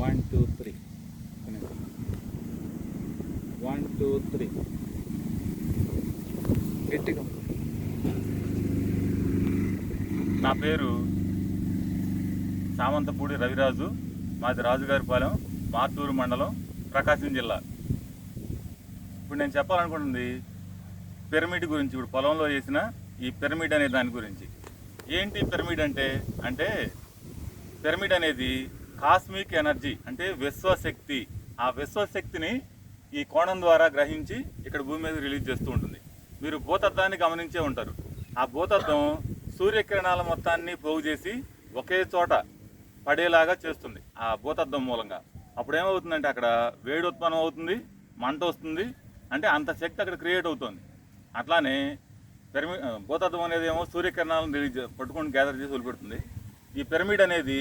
One two three one two three గట్టిగా నా పేరు సామంతపూడి రవిరాజు. మాది రాజుగారిపాలెం మాతూరు మండలం ప్రకాశం జిల్లా. ఇప్పుడు నేను చెప్పాలనుకుంటుంది పిరమిడ్ గురించి ఇప్పుడు పొలంలో వేసిన ఈ పిరమిడ్ అనే దాని గురించి. ఏంటి పిరమిడ్ అంటే? అంటే పిరమిడ్ అనేది కాస్మిక్ ఎనర్జీ అంటే విశ్వశక్తి. ఆ విశ్వశక్తిని ఈ కోణం ద్వారా గ్రహించి ఇక్కడ భూమి మీద రిలీజ్ చేస్తూ ఉంటుంది. మీరు భూతత్వాన్ని గమనించే ఉంటారు. ఆ భూతత్వం సూర్యకిరణాల మొత్తాన్ని పోగు చేసి ఒకే చోట పడేలాగా చేస్తుంది ఆ భూతత్వం మూలంగా. అప్పుడు ఏమవుతుందంటే అక్కడ వేడి ఉత్పన్నం అవుతుంది మంట వస్తుంది అంటే అంత శక్తి అక్కడ క్రియేట్ అవుతుంది. అట్లానే పిరమి భూతత్వం అనేది ఏమో సూర్యకిరణాలను రిలీజ్ పట్టుకొని గ్యాదర్ చేసి వదిలిపెడుతుంది. ఈ పిరమిడ్ అనేది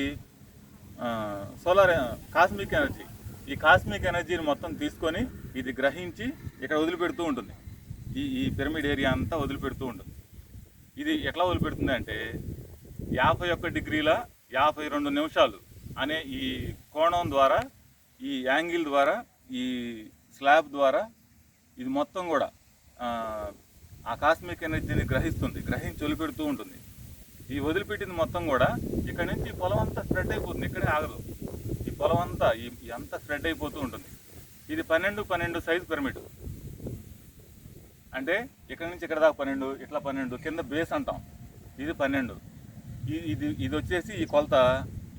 సోలార్ కాస్మిక్ ఎనర్జీ. ఈ కాస్మిక్ ఎనర్జీని మొత్తం తీసుకొని ఇది గ్రహించి ఇక్కడ వదిలిపెడుతూ ఉంటుంది. ఈ ఈ పిరమిడ్ ఏరియా అంతా వదిలిపెడుతూ ఉంటుంది. ఇది ఎట్లా వదిలిపెడుతుంది అంటే యాభై ఒక్క డిగ్రీల యాభై రెండు నిమిషాలు అనే ఈ కోణం ద్వారా ఈ యాంగిల్ ద్వారా ఈ స్లాబ్ ద్వారా ఇది మొత్తం కూడా ఆ, కాస్మిక్ ఎనర్జీని గ్రహిస్తుంది గ్రహించి వదిలిపెడుతూ ఉంటుంది. ఈ వదిలిపెట్టింది మొత్తం కూడా ఇక్కడ నుంచి ఈ పొలం అంతా స్ప్రెడ్ అయిపోతుంది ఇక్కడే ఆగదు. ఈ పొలం అంతా ఈ అంతా స్ప్రెడ్ అయిపోతూ ఉంటుంది. ఇది పన్నెండు పన్నెండు సైజు పిరమిడ్ అంటే ఇక్కడ నుంచి ఇక్కడ దాకా పన్నెండు ఇట్లా పన్నెండు కింద బేస్ అంటాం. ఇది పన్నెండు. ఇది ఇది వచ్చేసి ఈ కొలత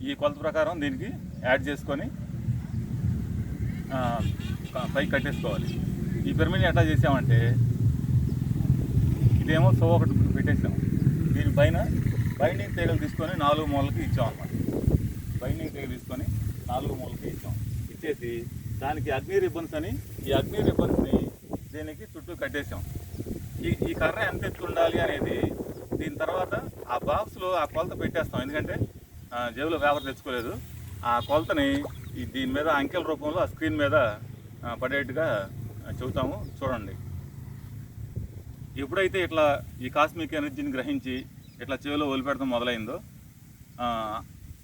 ఈ కొలత ప్రకారం దీనికి యాడ్ చేసుకొని పైకి కట్టేసుకోవాలి. ఈ పిరమిడ్ని ఎట్లా చేసామంటే ఇదేమో సో ఒకటి పెట్టేసాం. దీనిపైన బైండింగ్ తీగలు తీసుకొని నాలుగు మూలకి ఇచ్చాం అనమాట బైండింగ్ తీగలు తీసుకొని నాలుగు మూలకి ఇచ్చాం. ఇచ్చేసి దానికి అగ్ని రిబ్బన్స్ అని ఈ అగ్ని రిబ్బన్స్ని దీనికి చుట్టూ కట్టేసాం. ఈ ఈ కర్ర ఎంత ఎత్తు ఉండాలి అనేది దీని తర్వాత ఆ బాక్స్లో ఆ కొలత పెట్టేస్తాం. ఎందుకంటే జేబులో పేపర్ తెచ్చుకోలేదు. ఆ కొలతని ఈ దీని మీద అంకెల రూపంలో ఆ స్క్రీన్ మీద పడేట్టుగా చెబుతాము. చూడండి. ఎప్పుడైతే ఇట్లా ఈ కాస్మిక్ ఎనర్జీని గ్రహించి ఇట్లా చెవిలో వదిలిపెడతాం మొదలైందో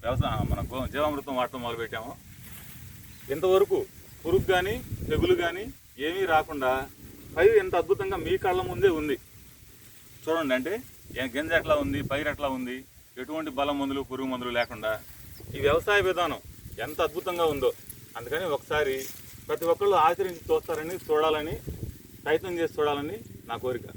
వ్యవసాయ వ్యవసాయం జీవామృతం వాడటం మొదలుపెట్టాము. ఇంతవరకు పురుగు కానీ తెగులు కానీ ఏమీ రాకుండా పైరు ఎంత అద్భుతంగా మీ కళ్ళ ముందే ఉంది. చూడండి అంటే గింజ ఎట్లా ఉంది పైరు ఎట్లా ఉంది ఎటువంటి బలం మందులు పురుగు మందులు లేకుండా ఈ వ్యవసాయ విధానం ఎంత అద్భుతంగా ఉందో. అందుకని ఒకసారి ప్రతి ఒక్కళ్ళు ఆచరించి చూస్తారని చూడాలని ప్రయత్నం చేసి చూడాలని నా కోరిక.